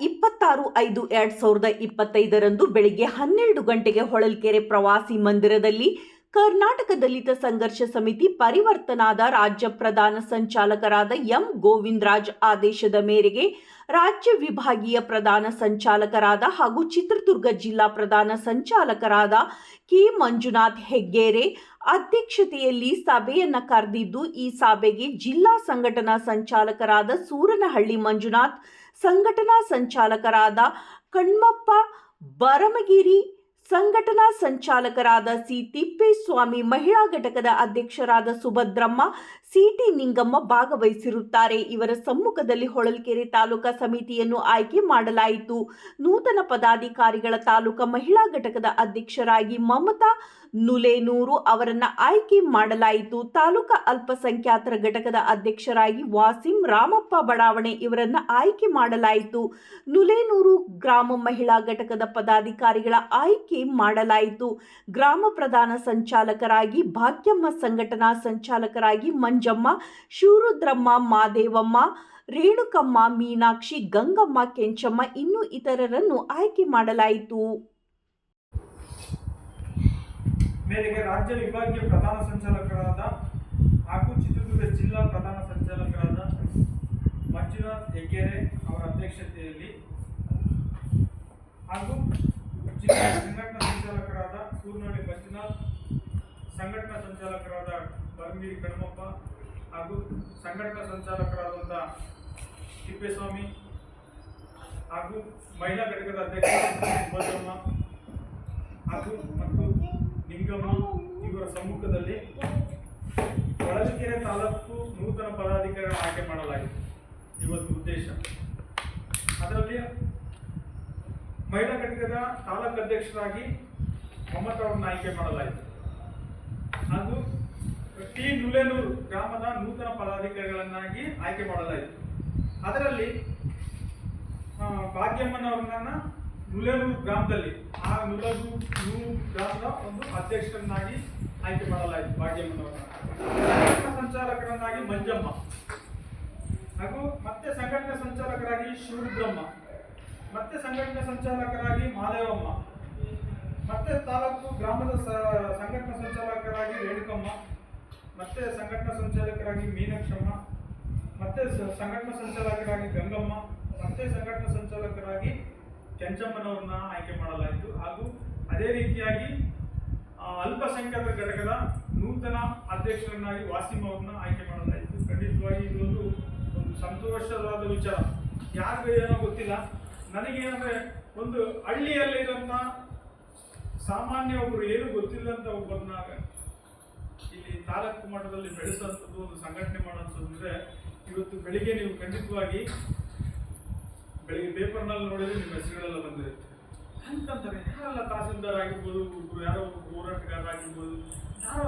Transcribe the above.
ಇಪ್ಪತ್ತಾರು ಐದು ಎರಡ್ ಸಾವಿರದ ಇಪ್ಪತ್ತೈದರಂದು ಬೆಳಿಗ್ಗೆ ಹನ್ನೆರಡು ಗಂಟೆಗೆ ಹೊಳಲ್ಕೆರೆ ಪ್ರವಾಸಿ ಮಂದಿರದಲ್ಲಿ ಕರ್ನಾಟಕ ದಲಿತ ಸಂಘರ್ಷ ಸಮಿತಿ ಪರಿವರ್ತನಾದ ರಾಜ್ಯ ಪ್ರಧಾನ ಸಂಚಾಲಕರಾದ ಎಂ ಗೋವಿಂದರಾಜ್ ಆದೇಶದ ಮೇರೆಗೆ ರಾಜ್ಯ ವಿಭಾಗೀಯ ಪ್ರಧಾನ ಸಂಚಾಲಕರಾದ ಹಾಗೂ ಚಿತ್ರದುರ್ಗ ಜಿಲ್ಲಾ ಪ್ರಧಾನ ಸಂಚಾಲಕರಾದ ಕೆ ಮಂಜುನಾಥ್ ಹೆಗ್ಗೇರೆ ಅಧ್ಯಕ್ಷತೆಯಲ್ಲಿ ಸಭೆಯನ್ನು ಕರೆದಿದ್ದು, ಈ ಸಭೆಗೆ ಜಿಲ್ಲಾ ಸಂಘಟನಾ ಸಂಚಾಲಕರಾದ ಸೂರನಹಳ್ಳಿ ಮಂಜುನಾಥ್, ಸಂಘಟನಾ ಸಂಚಾಲಕರಾದ ಕಣ್ಮಪ್ಪ ಬರಮಗಿರಿ ಸಂಘಟನಾ ಸಂಚಾಲಕರಾದ ಸಿ ತಿಪ್ಪೇಸ್ವಾಮಿ ಮಹಿಳಾ ಘಟಕದ ಅಧ್ಯಕ್ಷರಾದ ಸುಭದ್ರಮ್ಮ ಸಿಟಿ ನಿಂಗಮ್ಮ ಭಾಗವಹಿಸಿರುತ್ತಾರೆ. ಇವರ ಸಮ್ಮುಖದಲ್ಲಿ ಹೊಳಲ್ಕೆರೆ ತಾಲೂಕಾ ಸಮಿತಿಯನ್ನು ಆಯ್ಕೆ ಮಾಡಲಾಯಿತು. ನೂತನ ಪದಾಧಿಕಾರಿಗಳ ತಾಲೂಕಾ ಮಹಿಳಾ ಘಟಕದ ಅಧ್ಯಕ್ಷರಾಗಿ ಮಮತಾ ನುಲೇನೂರು ಅವರನ್ನ ಆಯ್ಕೆ ಮಾಡಲಾಯಿತು. ತಾಲೂಕಾ ಅಲ್ಪಸಂಖ್ಯಾತರ ಘಟಕದ ಅಧ್ಯಕ್ಷರಾಗಿ ವಾಸಿಂ ರಾಮಪ್ಪ ಬಡಾವಣೆ ಇವರನ್ನ ಆಯ್ಕೆ ಮಾಡಲಾಯಿತು. ನುಲೇನೂರು ಗ್ರಾಮ ಮಹಿಳಾ ಘಟಕದ ಪದಾಧಿಕಾರಿಗಳ ಆಯ್ಕೆ ಮಾಡಲಾಯಿತು. ಗ್ರಾಮ ಪ್ರಧಾನ ಸಂಚಾಲಕರಾಗಿ ಭಾಗ್ಯಮ್ಮ, ಸಂಘಟನಾ ಸಂಚಾಲಕರಾಗಿ ಮಂಜಮ್ಮ ಶೂರುದ್ರಮ್ಮ ಮಾದೇವಮ್ಮ, ರೇಣುಕಮ್ಮ, ಮೀನಾಕ್ಷಿ, ಗಂಗಮ್ಮ, ಕೆಂಚಮ್ಮ ಇನ್ನೂ ಇತರರನ್ನು ಆಯ್ಕೆ ಮಾಡಲಾಯಿತು. ಮೇರೆಗೆ ರಾಜ್ಯ ವಿಭಾಗೀಯ ಪ್ರಧಾನ ಸಂಚಾಲಕರಾದ ಹಾಗೂ ಚಿತ್ರದುರ್ಗ ಜಿಲ್ಲಾ ಪ್ರಧಾನ ಸಂಚಾಲಕರಾದ ಮಂಜುನಾಥ್ ಹೆಗ್ಗೆರೆ ಅವರ ಅಧ್ಯಕ್ಷತೆಯಲ್ಲಿ ಹಾಗೂ ಸಂಘಟನಾ ಸಂಚಾಲಕರಾದ ಸೂರ್ನಹಳ್ಳಿ ಮಂಜುನಾಥ್ ಸಂಘಟನಾ ಸಂಚಾಲಕರಾದ ಬರಮಗಿರಿ ಗಣಮಪ್ಪ ಹಾಗೂ ಸಂಘಟನಾ ಸಂಚಾಲಕರಾದಂಥ ತಿಪ್ಪೇಸ್ವಾಮಿ ಹಾಗೂ ಮಹಿಳಾ ಘಟಕದ ಅಧ್ಯಕ್ಷ ಸುಭದ್ರಮ್ಮ ಹಾಗೂ ಮತ್ತು ನಿಂಗಮ್ಮ ಇವರ ಸಮ್ಮುಖದಲ್ಲಿ ಹೊಳಲ್ಕೆರೆ ತಾಲೂಕು ನೂತನ ಪದಾಧಿಕಾರಿಗಳ ಆಯ್ಕೆ ಮಾಡಲಾಗಿದೆ. ಇವತ್ತು ಉದ್ದೇಶ. ಅದರಲ್ಲಿ ಮಹಿಳಾ ಘಟಕದ ತಾಲೂಕು ಅಧ್ಯಕ್ಷರಾಗಿ ಮಮತಾ ಅವರನ್ನ ಆಯ್ಕೆ ಮಾಡಲಾಯಿತು. ಹಾಗೂ ಟಿ ನುಲೇನೂರು ಗ್ರಾಮದ ನೂತನ ಪದಾಧಿಕಾರಿಗಳನ್ನಾಗಿ ಆಯ್ಕೆ ಮಾಡಲಾಯಿತು. ಅದರಲ್ಲಿ ಭಾಗ್ಯಮ್ಮನವರನ್ನ ನುಲೇನೂರು ಗ್ರಾಮದಲ್ಲಿ, ಆ ನುಲೇನೂರು ನೂರು ಗ್ರಾಮದ ಒಂದು ಅಧ್ಯಕ್ಷರನ್ನಾಗಿ ಆಯ್ಕೆ ಮಾಡಲಾಯಿತು ಭಾಗ್ಯಮ್ಮನವ್ರನ್ನ. ಸಂಚಾಲಕರನ್ನಾಗಿ ಮಂಜಮ್ಮ. ಹಾಗೂ ಮತ್ತೆ ಸಂಘಟನೆ ಸಂಚಾಲಕರಾಗಿ ಶಿವರುದ್ರಮ್ಮ. ಮತ್ತೆ ಸಂಘಟನಾ ಸಂಚಾಲಕರಾಗಿ ಮಾದೇವಮ್ಮ. ಮತ್ತೆ ತಾಲೂಕು ಗ್ರಾಮದ ಸಂಘಟನಾ ಸಂಚಾಲಕರಾಗಿ ರೇಣುಕಮ್ಮ. ಮತ್ತೆ ಸಂಘಟನಾ ಸಂಚಾಲಕರಾಗಿ ಮೀನಾಕ್ಷಮ್ಮ. ಮತ್ತೆ ಸಂಘಟನಾ ಸಂಚಾಲಕರಾಗಿ ಗಂಗಮ್ಮ. ಮತ್ತೆ ಸಂಘಟನಾ ಸಂಚಾಲಕರಾಗಿ ಕೆಂಚಮ್ಮನವ್ರನ್ನ ಆಯ್ಕೆ ಮಾಡಲಾಯಿತು. ಹಾಗೂ ಅದೇ ರೀತಿಯಾಗಿ ಅಲ್ಪಸಂಖ್ಯಾತ ಘಟಕದ ನೂತನ ಅಧ್ಯಕ್ಷರನ್ನಾಗಿ ವಾಸಿಂ ಅವ್ರನ್ನ ಆಯ್ಕೆ ಮಾಡಲಾಯಿತು. ಖಂಡಿತವಾಗಿ ಇದೊಂದು, ಒಂದು ಸಂತೋಷವಾದ ವಿಚಾರ. ಯಾರಿಗೂ ಏನೋ ಗೊತ್ತಿಲ್ಲ. ನನಗೇನಂದ್ರೆ ಒಂದು ಹಳ್ಳಿಯಲ್ಲಿರುವಂಥ ಸಾಮಾನ್ಯ ಒಬ್ಬರು ಏನು ಗೊತ್ತಿಲ್ಲಂತ ಒಬ್ಬರನ್ನ ಇಲ್ಲಿ ತಾಲೂಕು ಮಟ್ಟದಲ್ಲಿ ಬೆಳೆಸುವಂಥದ್ದು ಒಂದು ಸಂಘಟನೆ ಅಂದರೆ ಇವತ್ತು ಬೆಳಿಗ್ಗೆ ನೀವು ಖಂಡಿತವಾಗಿ ಬೆಳಿಗ್ಗೆ ಪೇಪರ್ನಲ್ಲಿ ನೋಡಿದ್ರೆ ನಿಮ್ಮ ಹೆಸರುಗಳೆಲ್ಲ ಬಂದಿರುತ್ತೆ. ಅಂತಂತಾರೆ ಯಾರೆಲ್ಲ ತಹಸೀಲ್ದಾರ್ ಆಗಿರ್ಬೋದು ಒಬ್ರು ಯಾರೋ ಒಬ್ಬರು ಹೋರಾಟಗಾರ ಆಗಿರ್ಬೋದು ಯಾರೋ